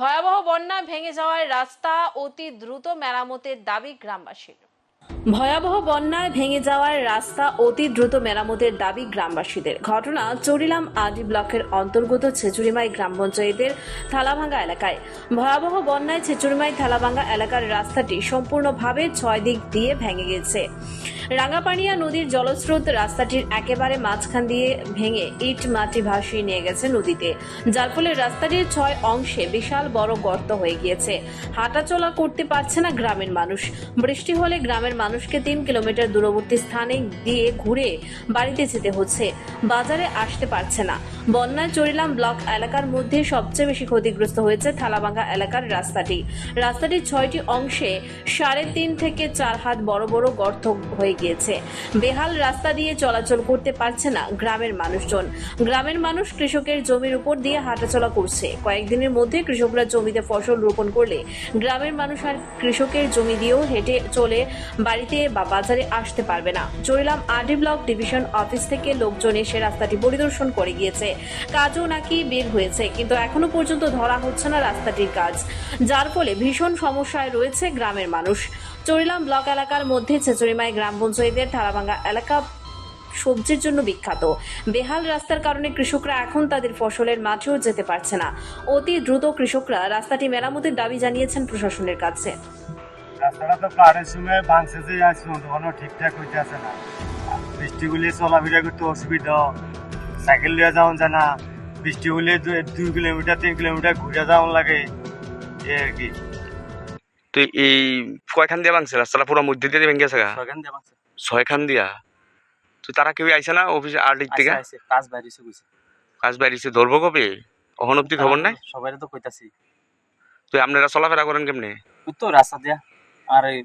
ভয়াবহ বন্যা ভেঙে যাওয়ায় রাস্তা অতি দ্রুত মেরামতের দাবি গ্রামবাসীর। ভয়াবহ বন্যায় ভেঙে যাওয়ার রাস্তা অতি দ্রুত মেরামতের দাবি গ্রামবাসীদের। ঘটনা চরিলাম আদি ব্লকের অন্তর্গত ছেচুরিমাই গ্রাম পঞ্চায়েতের থালাভাঙ্গা এলাকায়। ভয়াবহ বন্যায় ছেচুরিমাই থালাভাঙ্গা এলাকার রাস্তাটি সম্পূর্ণভাবে ছয় দিক দিয়ে ভেঙে গেছে। রাঙ্গাপানিয়া নদীর জলস্রোত রাস্তাটির একেবারে মাঝখান দিয়ে ভেঙে ইট মাটি ভাসিয়ে নিয়ে গেছে নদীতে। যার ফলে রাস্তাটির ছয় অংশে বিশাল বড় গর্ত হয়ে গিয়েছে। হাঁটাচলা করতে পারছে না গ্রামের মানুষ। বৃষ্টি হলে গ্রামের মানুষকে তিন কিলোমিটার দূরবর্তী স্থানে দিয়ে ঘুরে বাড়িতে যেতে হচ্ছে। বাজারে আসতে পারছে না। বন্যায় চরিলাম ব্লক এলাকার মধ্যে সবচেয়ে বেশি ক্ষতিগ্রস্ত হয়েছে থালাভাঙ্গা এলাকার রাস্তাটি। রাস্তাটির ছয়টি অংশে সাড়ে তিন থেকে চার হাত বড় বড় গর্ত হয়ে গিয়েছে। বেহাল রাস্তা দিয়ে চলাচল করতে পারছে না গ্রামের মানুষজন। গ্রামের মানুষ কৃষকের জমির উপর দিয়ে হাঁটাচলা করছে। কয়েকদিনের মধ্যে কৃষকরা জমিতে ফসল রোপণ করলে গ্রামের মানুষ আর কৃষকের জমি দিয়েও হেঁটে চলে বাড়িতে বা বাজারে আসতে পারবে না। Charilam RD block division office থেকে লোকজন এসে রাস্তাটি পরিদর্শন করে গিয়েছে। কাজও নাকি বের হয়েছে, কিন্তু এখনও পর্যন্ত ধরা হচ্ছে না রাস্তাটির কাজ। যার ফলে ভীষণ সমস্যায় রয়েছে গ্রামের মানুষ। চরিলাম ব্লক এলাকার মধ্যে ছেচুরিমাই গ্রাম পঞ্চায়েতের থালাভাঙ্গা এলাকা সবজির জন্য বিখ্যাত। বেহাল রাস্তার কারণে কৃষকরা এখন তাদের ফসলের মাঠেও যেতে পারছে না। অতি দ্রুত কৃষকরা রাস্তাটি মেরামতের দাবি জানিয়েছেন প্রশাসনের কাছে। রাস্তাটা তো পাহাড়ের সময় ভাঙছে যে আজ তখনও ঠিকঠাক হইতে আছে না। বৃষ্টি হলে চলাফেরা করতে অসুবিধা। সাইকেল লিয়ে যাওয়া যায় না। বৃষ্টি হলে দুই কিলোমিটার তিন কিলোমিটার ঘুরে যাওয়া লাগে। এই আর কি। তো এই কয়খান দিয়া ভাঙছে রাস্তাটা পুরো মধ্যে দিয়ে ভেঙে গেছে ছয়খান দিয়ে ভাঙছে। ছয়খান দিয়া? তো তারা কেউ আইছে না অফিসে আর দিক থেকে আইসে, আইসে, কাজ বাইরেছে কইছে। কাজ বাইরেছে ধরবো কবে? অহন অব্দি খবর নাই? সবাই তো কইতাছি। তো আপনারা চলাফেরা করেন কেমনে? তো রাস্তা দিয়া। আর এই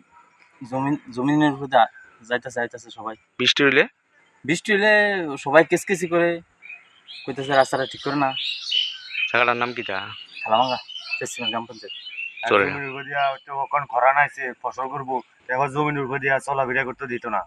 জমিন জমিনের উপর দিয়া যাইতাছে যাইতাছে সবাই। বৃষ্টি হইলে? বৃষ্টি হলে সবাই কেসকেসি করে কইতাছে রাস্তাটা ঠিক করে না। জায়গাটার নাম কিটা খালামাঙ্গা তেসিমা গ্রাম পঞ্চায়েত। জমির উপর দিয়া তো ওখান খরা নাইছে ফসল করব এখন জমির উপর দিয়া চলাফেরা করতে দিত না।